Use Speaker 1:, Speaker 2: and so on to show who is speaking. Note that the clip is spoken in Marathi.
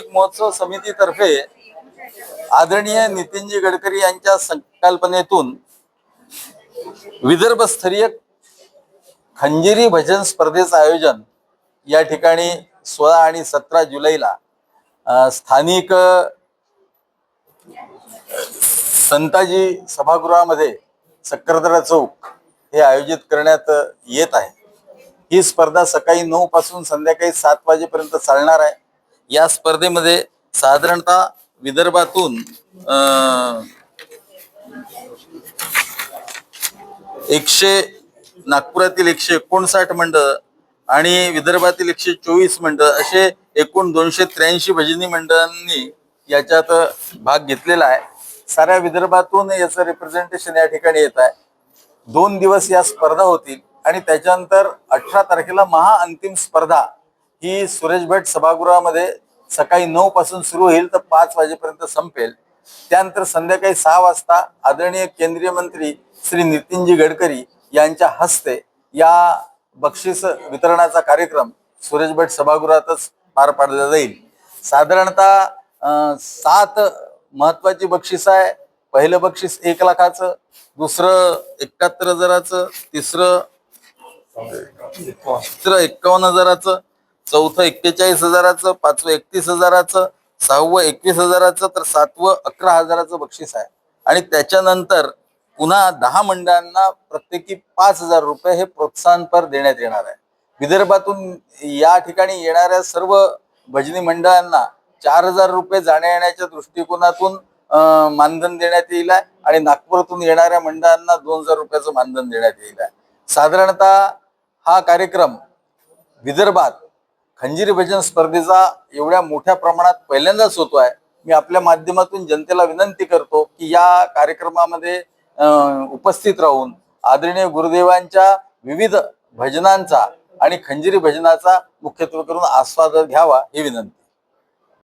Speaker 1: औद्योगिक महोत्सव समितीतर्फे आदरणीय नितीनजी गडकरी यांच्या संकल्पनेतून विदर्भस्तरीय खंजिरी भजन स्पर्धेचं आयोजन या ठिकाणी सोळा आणि सतरा जुलैला स्थानिक संताजी सभागृहामध्ये सक्करदरा चौक हे आयोजित करण्यात येत आहे. ही स्पर्धा सकाळी नऊ पासून संध्याकाळी सात वाजेपर्यंत चालणार आहे. या स्पर्धेमध्ये साधारणतः विदर्भातून एकशे नागपुरातील एकशे एकोणसाठ मंडळ आणि विदर्भातील एकशे चोवीस मंडळ असे एकूण दोनशे त्र्याऐंशी भजनी मंडळांनी याच्यात भाग घेतलेला आहे. साऱ्या विदर्भातून याचं रिप्रेझेंटेशन या ठिकाणी येत आहे. दोन दिवस या स्पर्धा होतील आणि त्याच्यानंतर अठरा तारखेला महाअंतिम स्पर्धा ही सुरेश भट सभागृहामध्ये सकाळी नऊ पासून सुरू होईल तर पाच वाजेपर्यंत संपेल. त्यानंतर संध्याकाळी सहा वाजता आदरणीय केंद्रीय मंत्री श्री नितीनजी गडकरी यांच्या हस्ते या बक्षीस वितरणाचा कार्यक्रम सुरेश भट सभागृहातच पार पाडला जाईल. साधारणतः सात महत्वाची बक्षीस आहे. पहिलं बक्षीस एक लाखाचं दुसरं एकाहत्तर हजाराचं तिसरं तिसरं एक्कावन्न हजाराचं चौथं एक्केचाळीस हजाराचं पाचवं एकतीस हजाराचं सहावं एकवीस हजाराचं तर सातवं अकरा हजाराचं बक्षीस आहे. आणि त्याच्यानंतर पुन्हा दहा मंडळांना प्रत्येकी पाच हजार रुपये हे प्रोत्साहनपर देण्यात येणार आहे. विदर्भातून या ठिकाणी येणाऱ्या सर्व भजनी मंडळांना चार हजार रुपये जाण्या येण्याच्या दृष्टिकोनातून मानधन देण्यात येईल आहे. आणि नागपुरातून येणाऱ्या मंडळांना दोन हजार रुपयाचं मानधन देण्यात येईल आहे. साधारणतः हा कार्यक्रम विदर्भात खंजीर भजन स्पर्धेचा एवढ्या मोठ्या प्रमाणात पहिल्यांदाच होतो आहे मी आपल्या माध्यमातून जनतेला विनंती करतो की या कार्यक्रमामध्ये उपस्थित राहून आदरणीय गुरुदेवांच्या विविध भजनांचा आणि खंजिरी भजनाचा मुख्यत्वे करून आस्वाद घ्यावा ही विनंती.